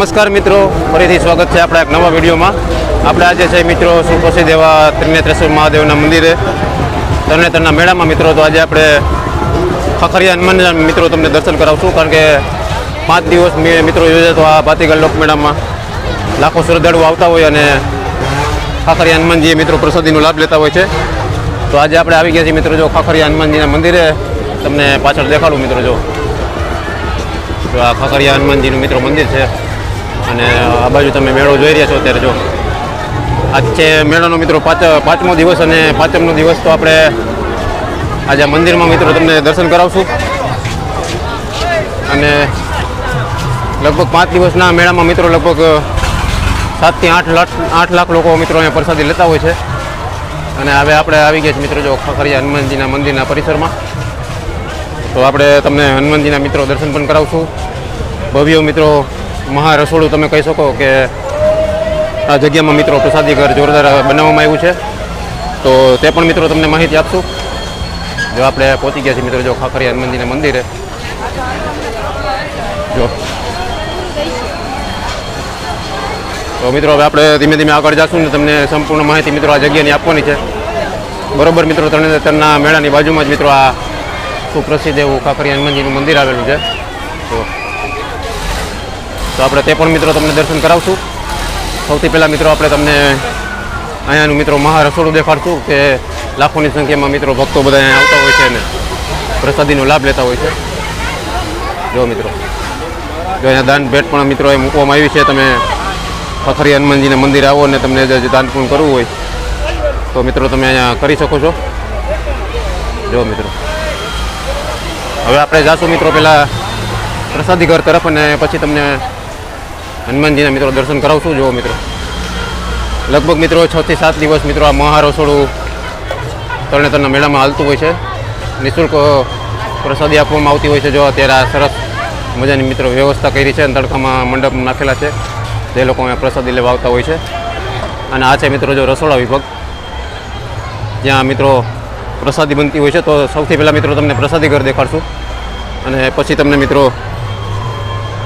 નમસ્કાર મિત્રો. ફરીથી સ્વાગત છે આપણા એક નવા વિડીયોમાં. આપણે આજે છે મિત્રો સુપ્રસિદ્ધ એવા ત્રિનેત્રેશ્વર મહાદેવના મંદિરે, તરણેતરના મેળામાં મિત્રો. તો આજે આપણે ખખરિયા હનુમાનના મિત્રો તમને દર્શન કરાવશું, કારણ કે પાંચ દિવસ મિત્રો યોજાતો આ ભાતીગળ લોકમેળામાં લાખો શ્રદ્ધાળુઓ આવતા હોય અને ખાખરિયા હનુમાનજીએ મિત્રો પ્રસાદીનો લાભ લેતા હોય છે. તો આજે આપણે આવી ગયા છીએ મિત્રો, જો ખાખરિયા હનુમાનજીના મંદિરે. તમને પાછળ દેખાડું મિત્રો જો આ ખખરિયા હનુમાનજીનું મિત્રો મંદિર છે. અને આ બાજુ તમે મેળો જોઈ રહ્યા છો અત્યારે જો. આજ છે મેળાનો મિત્રો પાંચ, પાંચમો દિવસ અને પાંચમનો દિવસ તો આપણે આજે મંદિરમાં મિત્રો તમને દર્શન કરાવશું. અને લગભગ પાંચ દિવસના મેળામાં મિત્રો લગભગ સાતથી આઠ લાખ આઠ લાખ લોકો મિત્રો અહીંયા પ્રસાદી લેતા હોય છે. અને હવે આપણે આવી ગયા છીએ મિત્રો જો ખખરિયા હનુમાનજીના મંદિરના પરિસરમાં. તો આપણે તમને હનુમાનજીના મિત્રો દર્શન પણ કરાવશું. ભવ્ય મિત્રો મહા રસોડું તમે કહી શકો કે આ જગ્યામાં મિત્રો પ્રસાદી ઘર જોરદાર બનાવવામાં આવ્યું છે. તો તે પણ મિત્રો તમને માહિતી આપશું. જો આપણે પહોંચી ગયા છીએ મિત્રો, જો ખાખરિયા હનુમાનજીના મંદિરે. જો. તો મિત્રો, હવે આપણે ધીમે ધીમે આગળ જશું ને તમને સંપૂર્ણ માહિતી મિત્રો આ જગ્યાની આપવાની છે. બરોબર મિત્રો તરણેતરના મેળાની બાજુમાં જ મિત્રો આ સુપ્રસિદ્ધ એવું કાંકરિયા હનુમાનજીનું મંદિર આવેલું છે. તો તો આપણે તે પણ મિત્રો તમને દર્શન કરાવશું. સૌથી પહેલાં મિત્રો આપણે તમને અહીંયાનું મિત્રો મહા રસોડું દેખાડશું કે લાખોની સંખ્યામાં મિત્રો ભક્તો બધા અહીંયા આવતા હોય છે અને પ્રસાદીનો લાભ લેતા હોય છે. જો મિત્રો, જો અહીંયા દાન ભેટ પણ મિત્રો એ મૂકવામાં આવી છે. તમે ખખરી હનુમાનજીને મંદિર આવો અને તમને જે દાન પણ કરવું હોય, તો મિત્રો તમે અહીંયા કરી શકો છો. જો મિત્રો, હવે આપણે જાશું મિત્રો પહેલાં પ્રસાદી ઘર તરફ અને પછી તમને હનુમાનજીના મિત્રો દર્શન કરાવશું. જુઓ મિત્રો. લગભગ મિત્રો છ થી સાત દિવસ મિત્રો આ મહારસોડું તરણેતરના મેળામાં હાલતું હોય છે. નિઃશુલ્ક પ્રસાદી આપવામાં આવતી હોય છે. જો અત્યારે આ સરસ મજાની મિત્રો વ્યવસ્થા કરી છે અને તડકામાં મંડપ નાખેલા છે. જે લોકો અહીંયા પ્રસાદી લેવા આવતા હોય છે. અને આ છે મિત્રો જો રસોડા વિભાગ. જ્યાં મિત્રો પ્રસાદી બનતી હોય છે. તો સૌથી પહેલાં મિત્રો તમને પ્રસાદી ઘર દેખાડશું. અને પછી તમને મિત્રો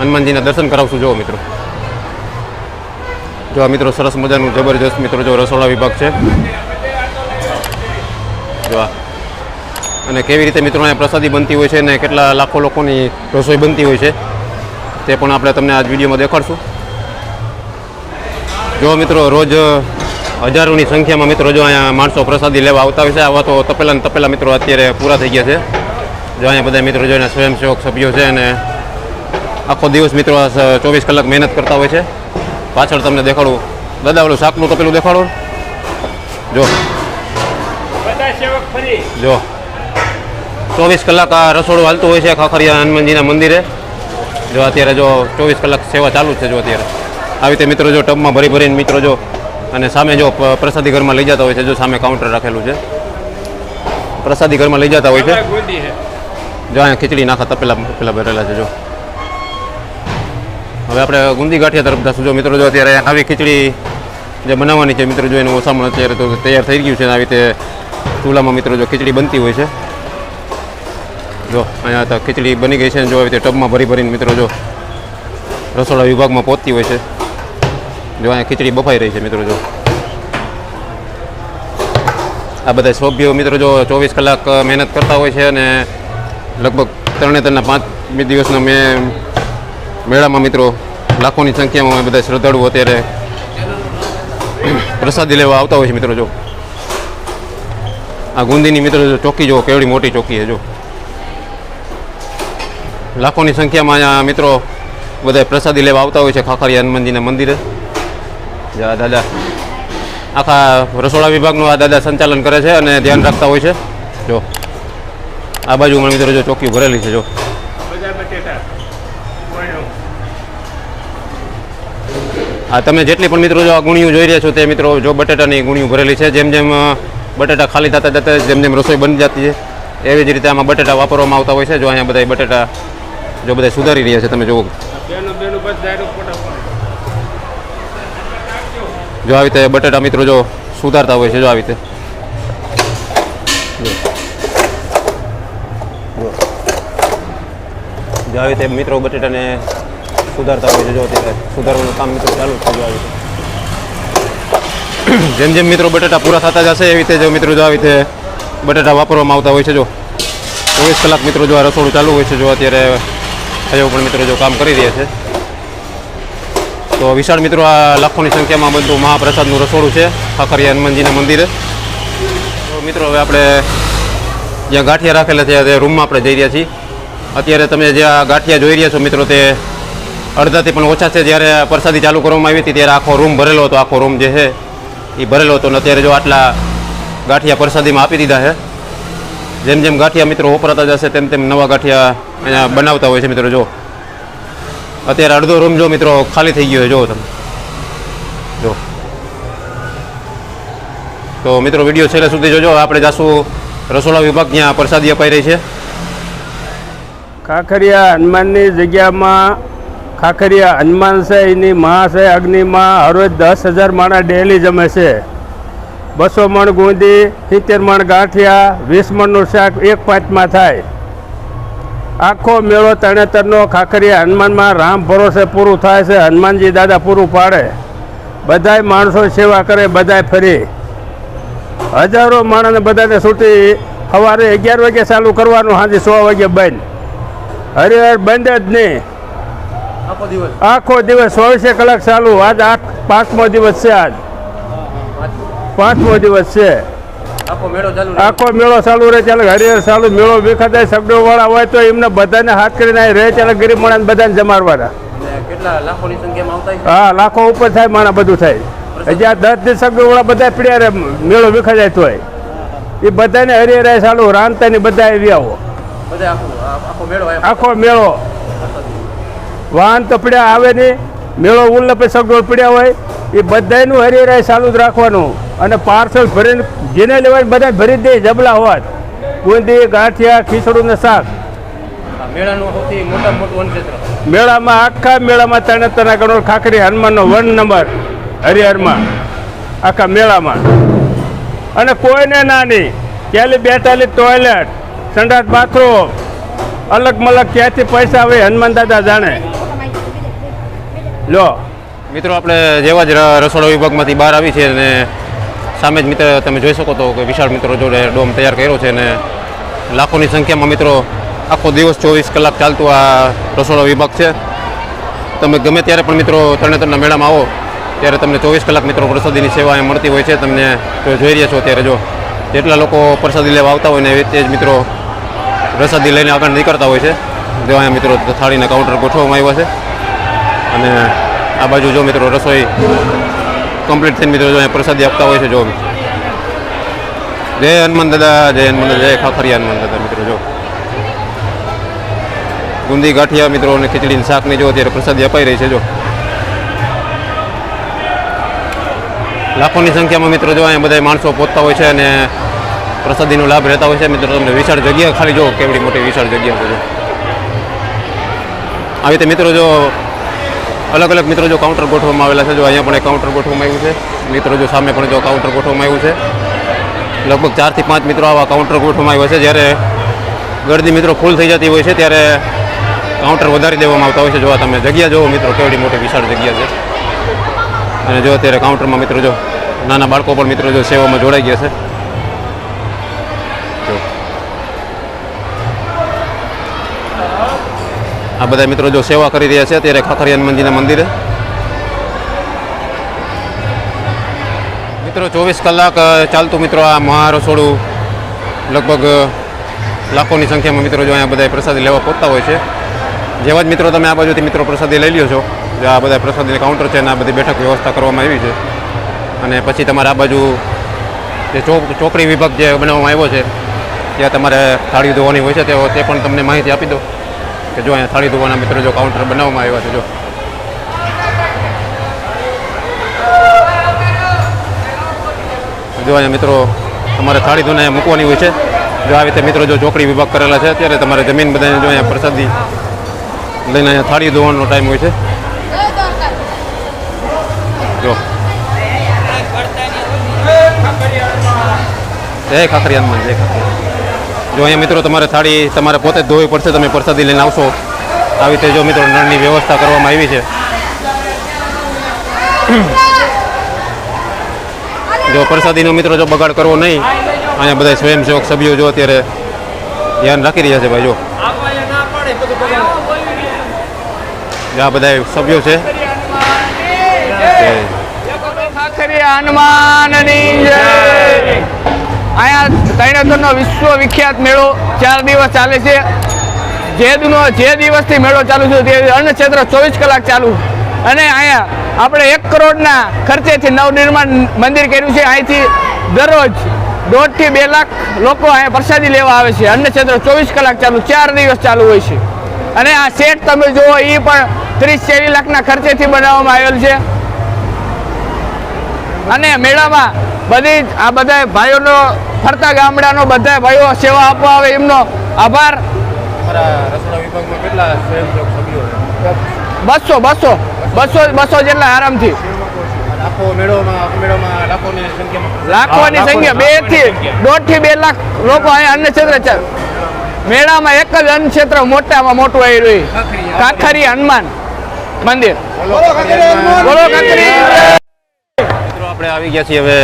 હનુમાનજીના દર્શન કરાવશું. જુઓ મિત્રો. જો આ મિત્રો સરસ મજાનું જબરજસ્ત મિત્રો જો રસોડા વિભાગ છે. જો અને કેવી રીતે મિત્રો અહીંયા પ્રસાદી બનતી હોય છે અને કેટલા લાખો લોકોની રસોઈ બનતી હોય છે, તે પણ આપણે તમને આજ વિડીયોમાં દેખાડશું. જો મિત્રો રોજ હજારોની સંખ્યામાં મિત્રો જો અહીંયા માણસો પ્રસાદી લેવા આવતા હોય છે, આવા તો તપેલા ને તપેલા મિત્રો અત્યારે પૂરા થઈ ગયા છે. જો અહીંયા બધા મિત્રો જોઈને સ્વયંસેવક સભ્યો છે અને આખો દિવસ મિત્રો ચોવીસ કલાક મહેનત કરતા હોય છે. પાછળ તમને દેખાડું. દાદા ઓલું શાકનું તપેલું દેખાડો. જો. જો. ચોવીસ કલાક આ રસોડું હાલતું હોય છે ખાખરિયા હનુમાનજીના મંદિરે. જો અત્યારે જો ચોવીસ કલાક સેવા ચાલુ જ છે જો અત્યારે. આવી રીતે મિત્રો જો ટબમાં ભરી ભરીને મિત્રો જો અને સામે જો પ્રસાદી ઘરમાં લઈ જતા હોય છે જો સામે કાઉન્ટર રાખેલું છે. પ્રસાદી ઘરમાં લઈ જતા હોય છે. જો અહીંયા ખીચડી નાખા તપેલા તપેલા ભરેલા છે જો. હવે આપણે ગુંદી ગાંઠિયા તરફ જશું. જો મિત્રો જો અત્યારે આવી ખીચડી જે બનાવવાની છે, મિત્રો જો એનું ઓછામણ અત્યારે તો તૈયાર થઈ ગયું છે આવી રીતે ચૂલામાં મિત્રો જો ખીચડી બનતી હોય છે. જો અહીંયા તો ખીચડી બની ગઈ છે જો આવી રીતે ટબમાં ભરી ભરીને મિત્રો જો રસોડા વિભાગમાં પહોંચતી હોય છે. જો અહીંયા ખીચડી બફાઈ રહી છે મિત્રો જો. આ બધા સભ્યો મિત્રો જો ચોવીસ કલાક મહેનત કરતા હોય છે અને લગભગ તરણેતરના પાંચ દિવસના મેં મેળામાં મિત્રો, લાખોની સંખ્યામાં બધા શ્રદ્ધાળુઓ અત્યારે પ્રસાદી લેવા આવતા હોય છે મિત્રો, જો. આ ગુંદીની મિત્રો, જો ચોકી જો કેવડી મોટી ચોકી છે, જો. લાખોની સંખ્યામાં અહીંયા મિત્રો બધા પ્રસાદી લેવા આવતા હોય છે ખાખરી હનુમાનજીના મંદિરે. જા, દાદા. આખા રસોડા વિભાગનું આ દાદા સંચાલન કરે છે અને ધ્યાન રાખતા હોય છે. જો. આ બાજુ મિત્રો, જો ચોકી ભરેલી છે, જો બધા બટેટા કોઈનું આ તમે જેટલી પણ મિત્રો જો આ ગુણિયું જોઈ રહ્યા છો તે મિત્રો જો બટેટાની ગુણિયું ભરેલી છે, જેમ જેમ બટેટા ખાલી થતા જતા જેમ જેમ રસોઈ બની જતી છે, એવી જ રીતે આમાં બટેટા વાપરવામાં આવતા હોય છે. જો અહીંયા બધા બટેટા જો બધા સુધારી રહ્યા છે, તમે જુઓ. જો આવી રીતે બટેટા મિત્રો જો સુધારતા હોય છે, જો આવી રીતે. જો આવી રીતે મિત્રો બટેટાને સુધારતા હોય છે, જો અત્યારે સુધારવાનું કામ મિત્રો ચાલુ થઈ ગયું છે જેમ જેમ મિત્રો બટાટા પૂરા થતા જશે, એવી રીતે જો મિત્રો જો આવી રીતે બટાટા વાપરવામાં આવતા હોય છે, જો ચોવીસ કલાક મિત્રો જો આ રસોડું ચાલુ હોય છે, જો અત્યારે હજુ પણ મિત્રો જો કામ કરી રહ્યા છે. તો વિશાળ મિત્રો આ લાખોની સંખ્યામાં બનતું મહાપ્રસાદનું રસોડું છે, ખાખરિયા હનુમાનજીના મંદિરે. તો મિત્રો હવે આપણે જ્યાં ગાંઠિયા રાખેલા છે તે રૂમમાં આપણે જઈ રહ્યા છીએ. અત્યારે તમે જે આ ગાંઠિયા જોઈ રહ્યા છો મિત્રો, તે અડધાથી પણ ઓછા છે. જ્યારે પ્રસાદી ચાલુ કરવામાં આવી હતી, ત્યારે આખો રૂમ ભરેલો હતો. આખો રૂમ જે છે એ ભરેલો હતો. અને અત્યારે જો આટલા ગાંઠિયા પ્રસાદીમાં આપી દીધા છે. જેમ જેમ ગાંઠિયા મિત્રો વપરાતા જશે, તેમ તેમ નવા ગાંઠિયા અહીંયા બનાવતા હોય છે મિત્રો, જો. અત્યારે અડધો રૂમ જો મિત્રો ખાલી થઈ ગયો છે, જો તમે. જો. તો મિત્રો વીડિયો છેલ્લે સુધી જોજો. આપણે જાશું રસોડા વિભાગ, જ્યાં પ્રસાદી અપાઈ રહી છે. કાંકરિયા હનુમાનની જગ્યામાં ખાખરિયા, હનુમાન છે એની માં છે અગ્નિમાં હરોજ દસ હજાર માણસ ડેલી જમે છે. બસો મણ ગુંદી, સિત્તેર મણ ગાંઠિયા, વીસ મણનું શાક એક પાંચમાં થાય. આખો મેળો તણેતરનો ખાખરિયા, હનુમાનમાં રામ ભરોસે પૂરું થાય છે, હનુમાનજી દાદા પૂરું પાડે. બધાય માણસો સેવા કરે, બધાય ફરી. હજારો માણસને બધાને છૂટી સવારે અગિયાર વાગે ચાલુ કરવાનું સાંજે સો વાગે બંધ. હરિહર બંધ જ નહીં. આખો દિવસ? ચોવીસે કલાક ચાલુ. આજ આઠ પાંચમો દિવસ છે આજ. પાંચમો દિવસ છે. આખો મેળો ચાલુ રહે? ચાલે હરિહર ચાલુ મેળો વિખાતા સગડો વાળા હોય તો એમને બધાને હાથ કરીને રહે ચાલે ગરીબ માણસ બધાને જમાડવાના. હા લાખો ઉપર થાય માણા બધું થાય. હજી આ દસ દિવસ સગડો વાળા બધા પીડ્યા રહે મેળો વિખા જાય તોય. એ બધાને હરિહર ચાલુ રાંધતાની બધા આવી આવો આખો મેળો આખો મેળો. વાહન તો પડ્યા આવે નહીં. મેળો ઉલ્લ પછી સગવડ પડ્યા હોય. એ બધાનું હરિહરાય ચાલુ જ રાખવાનું. અને પાર્સલ ભરીને જેને લેવાય બધા ભરી દે જબલા હોત. બુંદી ગાંઠિયા ખીચડું ને શાક. મેળામાં આખા મેળામાં તને તના ગણો ખાખરી હનુમાનનો વન નંબર હરિહરમાં. આખા મેળામાં. અને કોઈને ના નહીં. પહેલી બેતાલીસ ટોયલેટ સંડાસ બાથરૂમ અલગ મલગ ક્યાંથી પૈસા આવે હનુમાન દાદા જાણે. લો. મિત્રો, આપણે જેવા જ રસોડા વિભાગમાંથી બહાર આવી છે અને સામે જ મિત્ર તમે જોઈ શકો તો કે વિશાળ મિત્રો જોડે ડોમ તૈયાર કર્યો છે અને લાખોની સંખ્યામાં મિત્રો આખો દિવસ ચોવીસ કલાક ચાલતું આ રસોડા વિભાગ છે. તમે ગમે ત્યારે પણ મિત્રો તરણેતરના મેળામાં આવો, ત્યારે તમને ચોવીસ કલાક મિત્રો પ્રસાદીની સેવા અહીંયા મળતી હોય છે. તમને જોઈ રહ્યા છો અત્યારે જો જેટલા લોકો પ્રસાદી લેવા આવતા હોય ને એવી જ મિત્રો પ્રસાદી લઈને આગળ નીકળતા હોય છે. જો અહીંયા મિત્રો થાળીના કાઉન્ટર ગોઠવવામાં આવ્યા છે. અને આ બાજુ જો મિત્રો રસોઈ કમ્પ્લીટ થઈને મિત્રો જો અહીંયા પ્રસાદી આપતા હોય છે જો. જય હનુમાન દાદા, જય હનુમાન જય ખાખરિયા હનુમાન દાદા મિત્રો જો. ગુંદી ગાંઠિયા મિત્રો અને ખીચડીની શાકની જો અત્યારે પ્રસાદી અપાઈ રહી છે જો. લાખોની સંખ્યામાં મિત્રો જો અહીંયા બધા માણસો પહોંચતા હોય છે અને પ્રસાદીનો લાભ રહેતા હોય છે. મિત્રો તમને વિશાળ જગ્યા ખાલી જો, કેવડી મોટી વિશાળ જગ્યા આવી રીતે મિત્રો જો અલગ અલગ મિત્રો જો કાઉન્ટર ગોઠવવામાં આવેલા છે, જો અહીંયા પણ એક કાઉન્ટર ગોઠવવામાં આવ્યું છે. મિત્રો જો સામે પણ જો કાઉન્ટર ગોઠવવામાં આવ્યું છે. લગભગ ચારથી પાંચ મિત્રો આવા કાઉન્ટર ગોઠવવામાં આવ્યા છે. જ્યારે ગરદી મિત્રો ફૂલ થઈ જતી હોય છે, ત્યારે કાઉન્ટર વધારી દેવામાં આવતા હોય છે. જોવા તમે જગ્યા જોવો મિત્રો, કેવડી મોટી વિશાળ જગ્યા છે. અને જો અત્યારે કાઉન્ટરમાં મિત્રો જો નાના બાળકો પણ મિત્રો જો સેવામાં જોડાઈ ગયા છે. આ બધા મિત્રો જો સેવા કરી રહ્યા છે, અત્યારે ખાખરિયાન મંદિરના મંદિરે. મિત્રો, ચોવીસ કલાક ચાલતું મિત્રો આ મહારસોડું. લગભગ લાખોની સંખ્યામાં મિત્રો જો અહીંયા બધા પ્રસાદી લેવા પહોંચતા હોય છે. જેવા જ મિત્રો તમે આ બાજુથી મિત્રો પ્રસાદી લઈ લ્યો છો. જે આ બધા પ્રસાદીના કાઉન્ટર છે અને આ બધી બેઠક વ્યવસ્થા કરવામાં આવી છે. અને પછી તમારે આ બાજુ જે ચોક, ચોકડી વિભાગ જે બનાવવામાં આવ્યો છે, ત્યાં તમારે થાળી ધોવાની હોય છે, તે તે પણ તમને માહિતી આપી દો કે જો અહીંયા થાળી ધોવાના મિત્રો જો કાઉન્ટર બનાવવામાં આવ્યા છે, જો. જો અહીંયા મિત્રો તમારે થાળી ધોને મૂકવાની હોય છે. જો આવી રીતે મિત્રો જો ચોકડી વિભાગ કરેલા છે ત્યારે તમારે જમીન બધાને જો અહીંયા પ્રસાદી લઈને અહીંયા થાળી ધોવાનો ટાઈમ હોય છે. જો. જય ખાખરી જય ખાખરી જો અહીંયા મિત્રો તમારે થાળી તમારે પોતે જ ધોવી પડશે તમે પ્રસાદી લઈને આવશો. આવી રીતે જો મિત્રો નળની વ્યવસ્થા કરવામાં આવી છે. જો પ્રસાદીનો મિત્રો જો બગાડ કરવો નહીં અહીંયા બધા સ્વયંસેવક સભ્યો જો અત્યારે ધ્યાન રાખી રહ્યા છે ભાઈ જો. આ બધા સભ્યો છે. હનુમાનની જય. અહીંયા તૈણતરનો વિશ્વ વિખ્યાત મેળો ચાર દિવસ ચાલે છે. જે દિનો જે દિવસથી મેળો ચાલુ છે તે અન્નક્ષેત્ર ચોવીસ કલાક ચાલુ. અને અહીંયા આપણે એક કરોડના ખર્ચેથી નવનિર્માણ મંદિર કર્યું છે. અહીંથી દરરોજ દોઢથી બે લાખ લોકો અહીંયા પ્રસાદી લેવા આવે છે. અન્નક્ષેત્ર ચોવીસ કલાક ચાલુ, ચાર દિવસ ચાલુ હોય છે. અને આ સેટ તમે જુઓ એ પણ ત્રીસ ચાલીસ લાખના ખર્ચેથી બનાવવામાં આવેલ છે. અને મેળામાં બધી જ આ બધા ભાઈઓનો ફરતા ગામડાનો બધા ભાઈઓ સેવા આપવા આવે એમનો આભાર. બસો બસો બસો બસો જેટલા આરામથી. લાખોની સંખ્યા બેથી દોઢથી બે લાખ લોકો અહીંયા અન્ન ક્ષેત્ર મેળામાં એક જ અન્ન ક્ષેત્ર મોટામાં મોટું આવી રહ્યું. કાખરી હનુમાન મંદિર. બોલો કાંકરી આપણે આવી ગયા છીએ હવે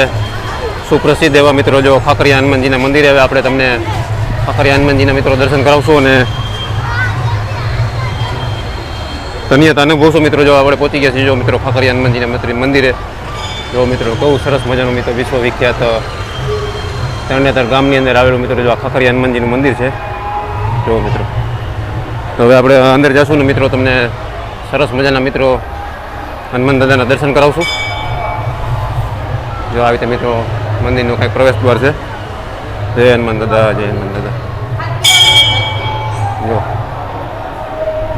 સુપ્રસિદ્ધ એવા મિત્રો જો ખાખરી હનુમાનજીના મંદિરે હવે આપણે તમને ખાખરી હનુમાનજીના મિત્રો દર્શન કરાવશું અને ધન્યતા અનુભવશું મિત્રો જો આપણે પહોંચી ગયા છીએ જો મિત્રો ખાખરી હનુમાનજીના મંદિરે જો મિત્રો બહુ સરસ મજાનું મિત્રો વિશ્વ વિખ્યાત તરણેતર ગામની અંદર આવેલું મિત્રો જો આ ખાખરી હનુમાનજીનું મંદિર છે. જો મિત્રો. તો હવે આપણે અંદર જશું ને મિત્રો તમને સરસ મજાના મિત્રો હનુમાન દાદાના દર્શન કરાવશું. જો આવી રીતે મિત્રો મંદિરનું કંઈક પ્રવેશ દ્વાર છે? જય હનુમાન દાદા, જય હનુમાન દાદા. જો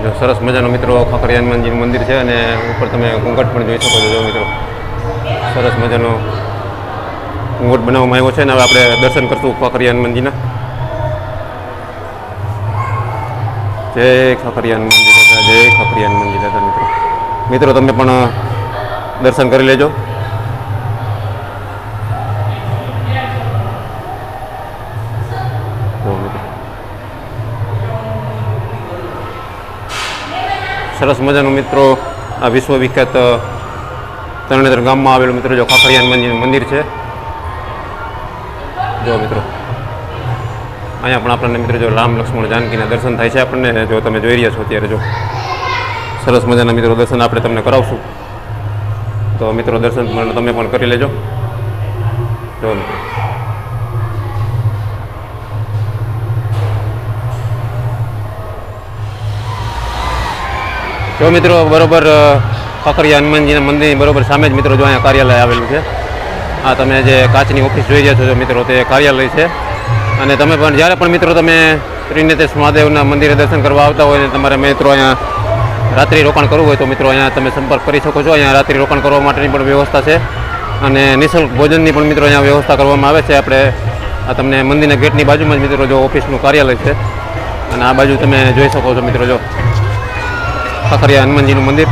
જો સરસ મજાનો મિત્રો ખાખરી હનુમાનજીનું મંદિર છે અને ઉપર તમે ઘૂંઘટ પણ જોઈ શકો છો, જો મિત્રો. સરસ મજાનો ઘૂંઘટ બનાવવામાં આવ્યો છે અને હવે આપણે દર્શન કરશું ખાખરી હનુમાનજીના. જય ખાખરી હનુમાનજી દાદા, જય ખાખરી હનુમાનજી દાદા, મિત્રો. મિત્રો, તમે પણ દર્શન કરી લેજો. સરસ મજાનું મિત્રો આ વિશ્વ વિખ્યાત અ, તરણેતર ગામમાં આવેલું મિત્રો જો ખાખરિયાન મંદિર છે. જો મિત્રો. અહીંયા પણ આપણને મિત્રો જો રામ લક્ષ્મણ જાનકીના દર્શન થાય છે આપણને. જો તમે જોઈ રહ્યા છો અત્યારે જો. સરસ મજાના મિત્રો દર્શન આપણે તમને કરાવશું. તો મિત્રો દર્શન તમે પણ કરી લેજો. જો મિત્રો. જો મિત્રો, બરોબર ખખરિયા હનુમાનજીના મંદિરની બરોબર સામે જ મિત્રો જો અહીંયા કાર્યાલય આવેલું છે. આ તમે જે કાચની ઓફિસ જોઈ રહ્યા છો મિત્રો, તે કાર્યાલય છે. અને તમે પણ, જ્યારે પણ મિત્રો તમે ત્રિનેતેશ મહાદેવના મંદિરે દર્શન કરવા આવતા હોય ને તમારે મિત્રો અહીંયા રાત્રિ રોકાણ કરવું હોય તો મિત્રો અહીંયા તમે સંપર્ક કરી શકો છો. અહીંયા રાત્રિ રોકાણ કરવા માટેની પણ વ્યવસ્થા છે. અને નિઃશુલ્ક ભોજનની પણ મિત્રો અહીંયા વ્યવસ્થા કરવામાં આવે છે. આપણે આ તમને મંદિરના ગેટની બાજુમાં જ મિત્રો જો ઓફિસનું કાર્યાલય છે. અને આ બાજુ તમે જોઈ શકો છો મિત્રો જો. ખાખરિયા હનુમાનજીનું મંદિર